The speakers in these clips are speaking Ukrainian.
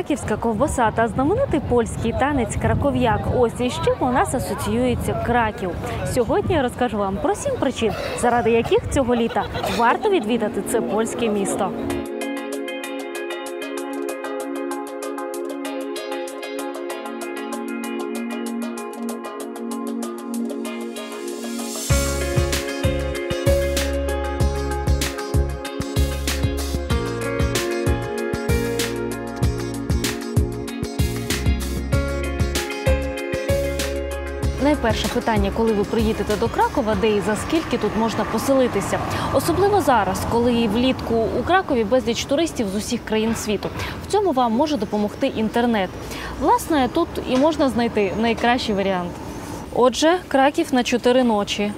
краківська ковбаса та знаменитий польський танець краков'як. Ось із чим у нас асоціюється Краків. Сьогодні я розкажу вам про сім причин, заради яких цього літа варто відвідати це польське місто. Найперше питання, коли ви приїдете до Кракова, де і за скільки тут можна поселитися, особливо зараз, коли влітку у Кракові безліч туристів з усіх країн світу. В цьому вам може допомогти інтернет. Власне, тут і можна знайти найкращий варіант. Отже, Краків на чотири ночі.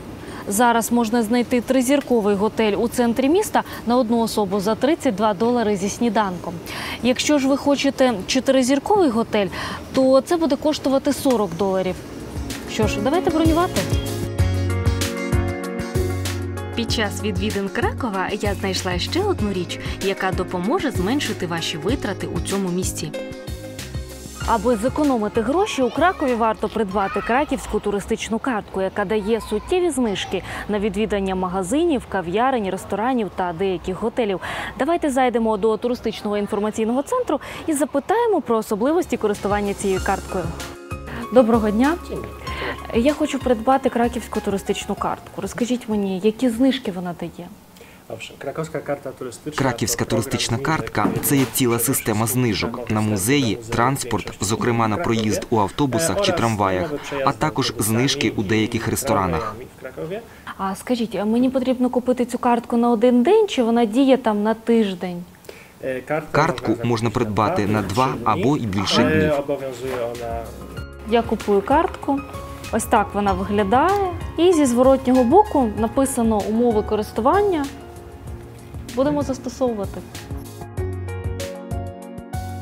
Зараз можна знайти тризірковий готель у центрі міста на одну особу за 32 долари зі сніданком. Якщо ж ви хочете чотиризірковий готель, то це буде коштувати 40 доларів. Що ж, давайте бронювати. Під час відвідин Кракова я знайшла ще одну річ, яка допоможе зменшити ваші витрати у цьому місці. Аби зекономити гроші, у Кракові варто придбати краківську туристичну картку, яка дає суттєві знижки на відвідання магазинів, кав'ярень, ресторанів та деяких готелів. Давайте зайдемо до туристичного інформаційного центру і запитаємо про особливості користування цією карткою. Доброго дня. Я хочу придбати краківську туристичну картку. Розкажіть мені, які знижки вона дає? Краківська туристична картка це є ціла система знижок на музеї, транспорт, зокрема на проїзд у автобусах чи трамваях, а також знижки у деяких ресторанах. А скажіть, а мені потрібно купити цю картку на один день, чи вона діє там на тиждень? E, Картку можна придбати на два або і більше днів. Ona Я купую картку. Ось так вона виглядає. І зі зворотнього боку написано умови користування. Будемо застосовувати.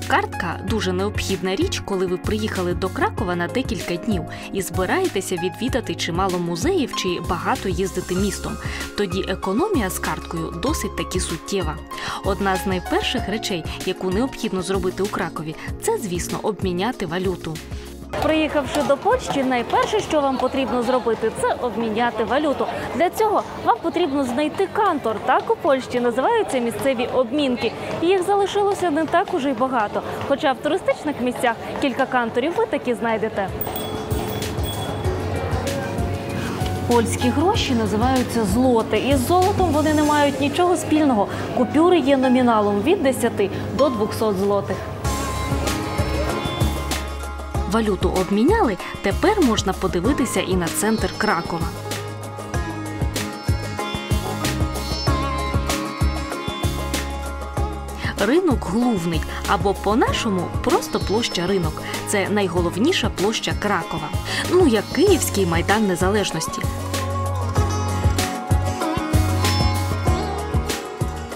Картка дуже необхідна річ, коли ви приїхали до Кракова на декілька днів і збираєтеся відвідати чимало музеїв чи багато їздити містом. Тоді економія з карткою досить таки суттєва. Одна з найперших речей, яку необхідно зробити у Кракові, це, звісно, обміняти валюту. Приїхавши до Польщі, найперше, що вам потрібно зробити, це обміняти валюту. Для цього вам потрібно знайти кантор. Так у Польщі називаються місцеві обмінки. Їх залишилося не так уже й багато. Хоча в туристичних місцях кілька канторів ви таки знайдете. Польські гроші називаються злоти. Із золотом вони не мають нічого спільного. Купюри є номіналом від 10 до 200 злотих. Валюту обміняли, тепер можна подивитися і на центр Кракова. Ринок Глувний або по-нашому просто площа ринок. Це найголовніша площа Кракова. Ну як Київський майдан незалежності.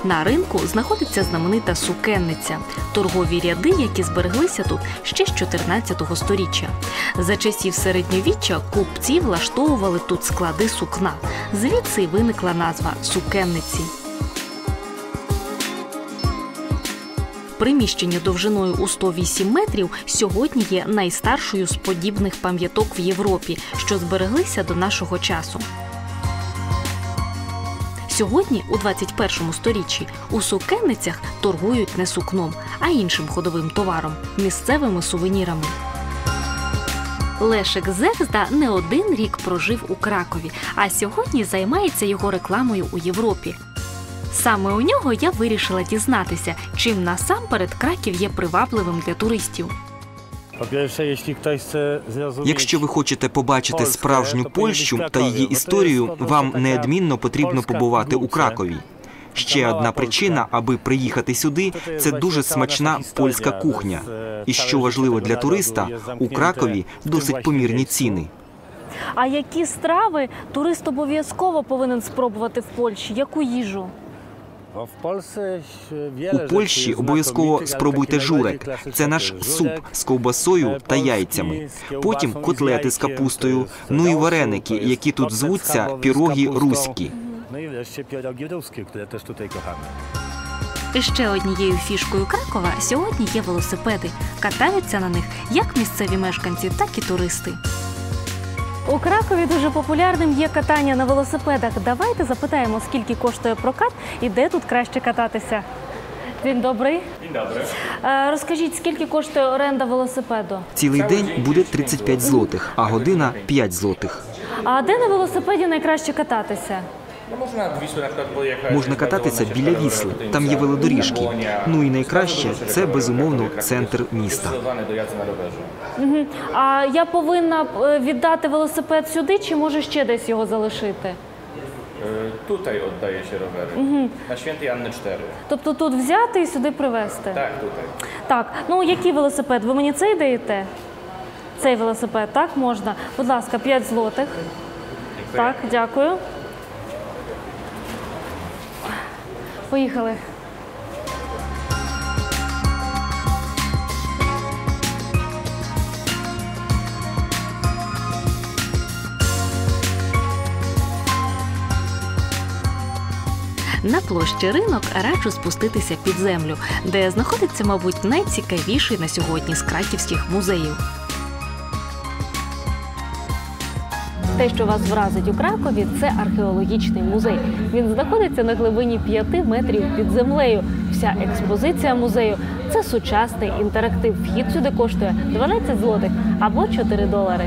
На ринку знаходиться знаменита сукенниця, торгові ряди, які збереглися тут ще з 14 сторіччя. За часів середньовіччя купці влаштовували тут склади сукна. Звідси й виникла назва сукенниці. Приміщення довжиною у 108 метрів сьогодні є найстаршою з подібних пам'яток в Європі, що збереглися до нашого часу. Сьогодні, у 21 сторіччі, у сукенницях торгують не сукном, а іншим ходовим товаром місцевими сувенірами. Лешик Зевзда не один рік прожив у Кракові, а сьогодні займається його рекламою у Європі. Саме у нього я вирішила дізнатися, чим насамперед Краків є привабливим для туристів. Якщо ви хочете побачити справжню Польщу та її історію, вам неодмінно потрібно побувати у Кракові. Ще одна причина, аби приїхати сюди, це дуже смачна польська кухня. І що важливо для туриста, у Кракові досить помірні ціни. А які страви турист обов'язково повинен спробувати в Польщі? Яку їжу? У Польщі обов'язково спробуйте журек. Це наш суп з ковбасою e, та яйцями. Потім котлети з капустою. Ну і вареники, які тут звуться kapustą. руські. І ще однією фішкою Кракова сьогодні є велосипеди. Катаються на них як місцеві мешканці, так і туристи. У Кракові дуже популярним є катання на велосипедах. Давайте запитаємо, скільки коштує прокат і де тут краще кататися. День добрий. Dzień dobry. Е, Розкажіть, скільки коштує оренда велосипеду? Цілий день буде 35 злотих, а година 5 злотих. А де на велосипеді найкраще кататися? Pojechać. Можна кататися біля Вісли, там є велодоріжки. Ну і найкраще це безумовно центр міста. А я повинна е, віддати велосипед сюди, чи може ще десь його залишити? Y, Tutaj oddaje się rowery. Na Świętej 4. Тобто тут взяти і сюди привезти? Tak, tutaj. Так, ну який велосипед? Ви мені цей даєте? Цей велосипед, так можна. Будь ласка, 5 злотих. Так, дякую. Поїхали. На площі ринок раджу спуститися під землю, де знаходиться, мабуть, найцікавіший на сьогодні з краківських музеїв. Те, що вас вразить у Кракові, це археологічний музей. Він знаходиться на глибині 5 метрів під землею. Вся експозиція музею це сучасний інтерактив. Вхід сюди коштує 12 злотих або 4 долари.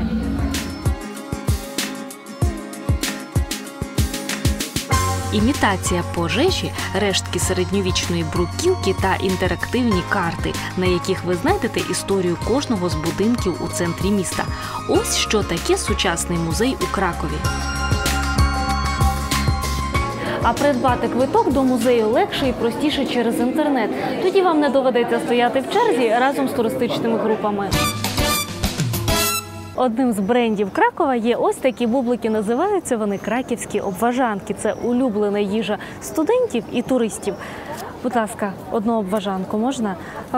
Імітація пожежі, рештки середньовічної бруківки та інтерактивні карти, на яких ви знайдете історію кожного з будинків у центрі міста. Ось що таке сучасний музей у Кракові. А придбати квиток до музею легше і простіше через інтернет. Тоді вам не доведеться стояти в черзі разом з туристичними групами. Одним з брендів Кракова є ось такі бублики. Називаються вони краківські обважанки. Це улюблена їжа студентів і туристів. Будь ласка, одну обважанку можна?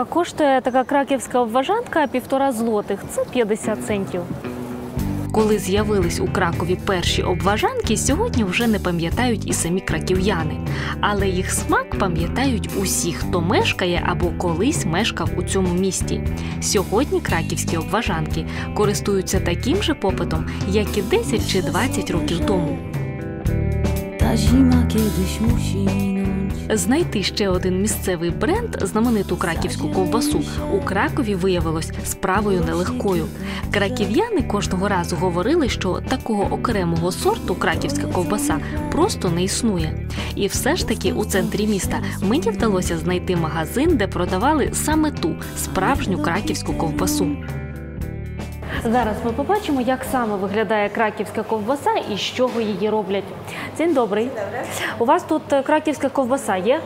Коштує така краківська обважанка півтора злотих. Це 50 центів. Коли з'явились у Кракові перші обважанки, сьогодні вже не пам'ятають і самі краків'яни. Але їх смак пам'ятають усі, хто мешкає або колись мешкав у цьому місті. Сьогодні краківські обважанки користуються таким же попитом, як і 10 чи 20 років тому. Ta zima kiedyś musi. Знайти ще один місцевий бренд, знамениту краківську ковбасу, у Кракові виявилось справою нелегкою. Краків'яни кожного разу говорили, що такого окремого сорту краківська ковбаса просто не існує. І все ж таки у центрі міста мені вдалося знайти магазин, де продавали саме ту справжню краківську ковбасу. Зараз ми побачимо, як саме виглядає краківська ковбаса і з чого її роблять. День добрий. У вас тут е, краківська ковбаса є?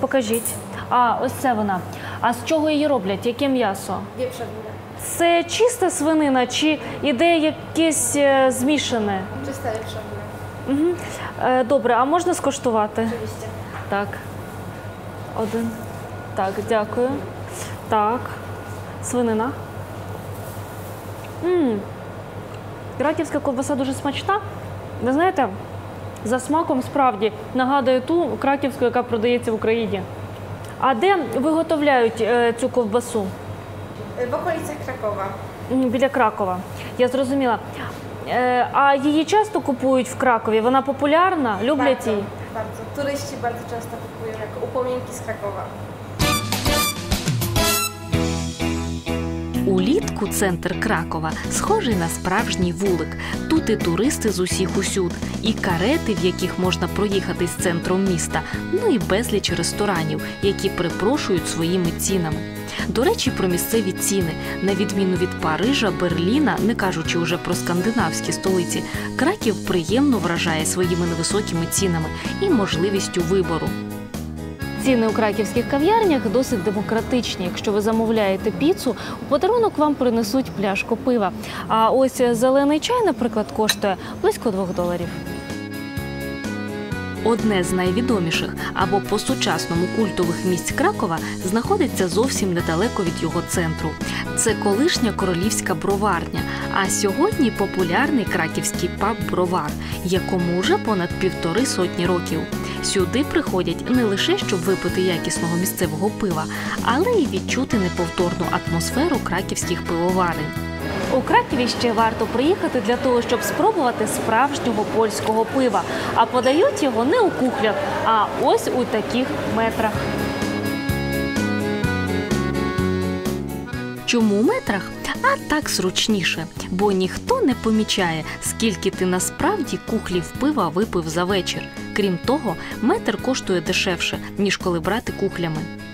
Покажіть. А, ось це вона. А з чого її роблять? Яке м'ясо? Wieprzowina. Це чиста свинина чи іде якесь е, змішане? Czysta wieprzowina. Угу. Е, добре, а можна? Oczywiście. Так. Один. Так, дякую. Так. Свинина. Краківська ковбаса дуже смачна. Ви знаєте, за смаком справді нагадує ту краківську, яка продається в Україні. А де виготовляють е, цю ковбасу? W okolicach Krakowa. М, Біля Кракова. Я зрозуміла. Е, а її часто купують в Кракові? Вона популярна? Люблять bardzo, її? bardzo. Turyści bardzo często kupują jako upominki z Krakowa. Улітку центр Кракова схожий на справжній вулик. Тут і туристи з усіх усюд, і карети, в яких можна проїхати з центром міста, ну і безліч ресторанів, які припрошують своїми цінами. До речі, про місцеві ціни, на відміну від Парижа, Берліна, не кажучи уже про скандинавські столиці, Краків приємно вражає своїми невисокими цінами і можливістю вибору. Ціни у краківських кав'ярнях досить демократичні. Якщо ви замовляєте піцу, у подарунок вам принесуть пляшку пива. А ось зелений чай, наприклад, коштує близько 2 доларів. Одне з найвідоміших або по-сучасному культових місць Кракова знаходиться зовсім недалеко від його центру. Це колишня королівська броварня, а сьогодні популярний краківський паб Бровар, якому вже понад півтори сотні років. Сюди приходять не лише щоб випити якісного місцевого пива, але й відчути неповторну атмосферу краківських пивоварень. У Краківі ще варто приїхати для того, щоб спробувати справжнього польського пива. А подають його не у кухлях, а ось у таких метрах. Чому метрах? А так зручніше, бо ніхто не помічає, скільки ти насправді кухлів пива випив за вечір. Крім того, метр коштує дешевше, ніж коли брати кухлями.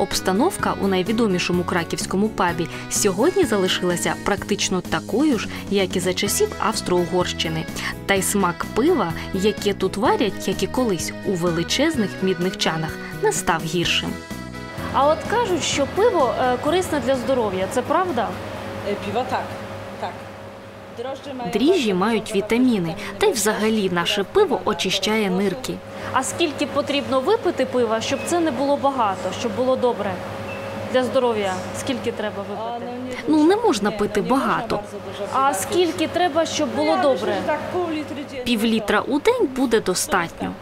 Обстановка у найвідомішому краківському пабі сьогодні залишилася практично такою ж, як і за часів Австро-Угорщини. Та й смак пива, яке тут варять, як і колись, у величезних мідних чанах, не став гіршим. А от кажуть, що пиво е, корисне для здоров'я. Це правда? Пиво Piwo Дріжджі мають вітаміни, та й взагалі наше пиво очищає нирки. А скільки потрібно випити пива, щоб це не було багато, щоб було добре для здоров'я? Скільки треба випити? Ну не можна пити багато. bardzo dużo А скільки треба, щоб було добре? Myślę, że tak pół litry dziennie. Пів літра у день буде достатньо.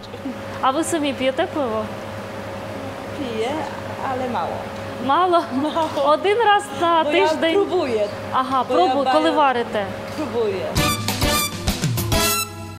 А ви самі п'єте пиво? Piję, ale mało. Мало? Один раз на ja тиждень. próbuję, Ага, бо я пробуй, коли баю- варите. próbuję.